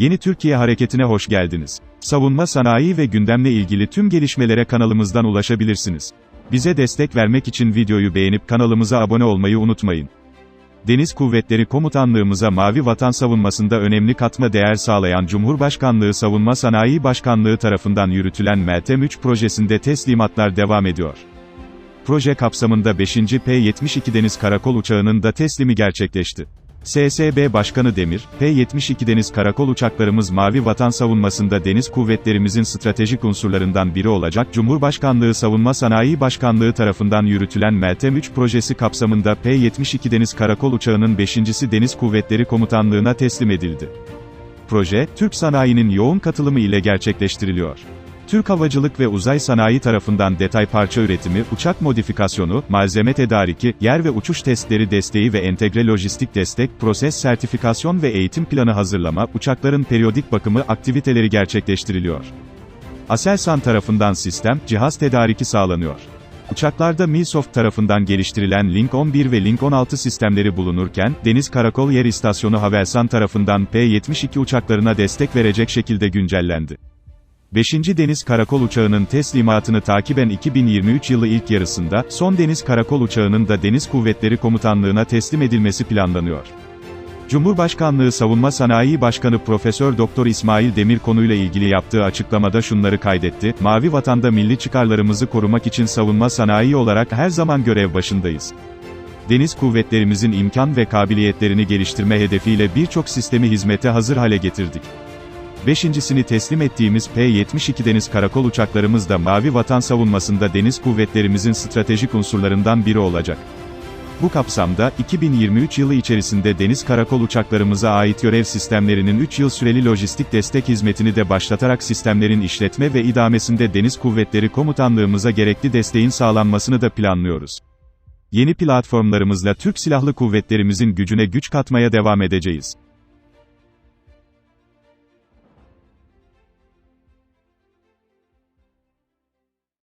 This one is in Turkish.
Yeni Türkiye Hareketi'ne hoş geldiniz. Savunma sanayi ve gündemle ilgili tüm gelişmelere kanalımızdan ulaşabilirsiniz. Bize destek vermek için videoyu beğenip kanalımıza abone olmayı unutmayın. Deniz Kuvvetleri Komutanlığımıza Mavi Vatan savunmasında önemli katma değer sağlayan Cumhurbaşkanlığı Savunma Sanayi Başkanlığı tarafından yürütülen Meltem 3 projesinde teslimatlar devam ediyor. Proje kapsamında 5. P-72 Deniz Karakol Uçağı'nın da teslimi gerçekleşti. SSB Başkanı Demir, P-72 Deniz Karakol uçaklarımız Mavi Vatan savunmasında deniz kuvvetlerimizin stratejik unsurlarından biri olacak Cumhurbaşkanlığı Savunma Sanayi Başkanlığı tarafından yürütülen Meltem 3 projesi kapsamında P-72 Deniz Karakol uçağının 5.si Deniz Kuvvetleri Komutanlığı'na teslim edildi. Proje, Türk sanayinin yoğun katılımı ile gerçekleştiriliyor. Türk Havacılık ve Uzay Sanayi tarafından detay parça üretimi, uçak modifikasyonu, malzeme tedariki, yer ve uçuş testleri desteği ve entegre lojistik destek, proses sertifikasyon ve eğitim planı hazırlama, uçakların periyodik bakımı aktiviteleri gerçekleştiriliyor. Aselsan tarafından sistem, cihaz tedariki sağlanıyor. Uçaklarda Milsoft tarafından geliştirilen Link 11 ve Link 16 sistemleri bulunurken, Deniz Karakol Yer İstasyonu Havelsan tarafından P-72 uçaklarına destek verecek şekilde güncellendi. 5. Deniz Karakol Uçağı'nın teslimatını takiben 2023 yılı ilk yarısında, son Deniz Karakol Uçağı'nın da Deniz Kuvvetleri Komutanlığı'na teslim edilmesi planlanıyor. Cumhurbaşkanlığı Savunma Sanayi Başkanı Profesör Doktor İsmail Demir konuyla ilgili yaptığı açıklamada şunları kaydetti: Mavi vatanda milli çıkarlarımızı korumak için savunma sanayi olarak her zaman görev başındayız. Deniz kuvvetlerimizin imkan ve kabiliyetlerini geliştirme hedefiyle birçok sistemi hizmete hazır hale getirdik. Beşincisini teslim ettiğimiz P-72 deniz karakol uçaklarımız da Mavi Vatan savunmasında deniz kuvvetlerimizin stratejik unsurlarından biri olacak. Bu kapsamda, 2023 yılı içerisinde deniz karakol uçaklarımıza ait görev sistemlerinin 3 yıl süreli lojistik destek hizmetini de başlatarak sistemlerin işletme ve idamesinde Deniz Kuvvetleri Komutanlığımıza gerekli desteğin sağlanmasını da planlıyoruz. Yeni platformlarımızla Türk Silahlı Kuvvetlerimizin gücüne güç katmaya devam edeceğiz.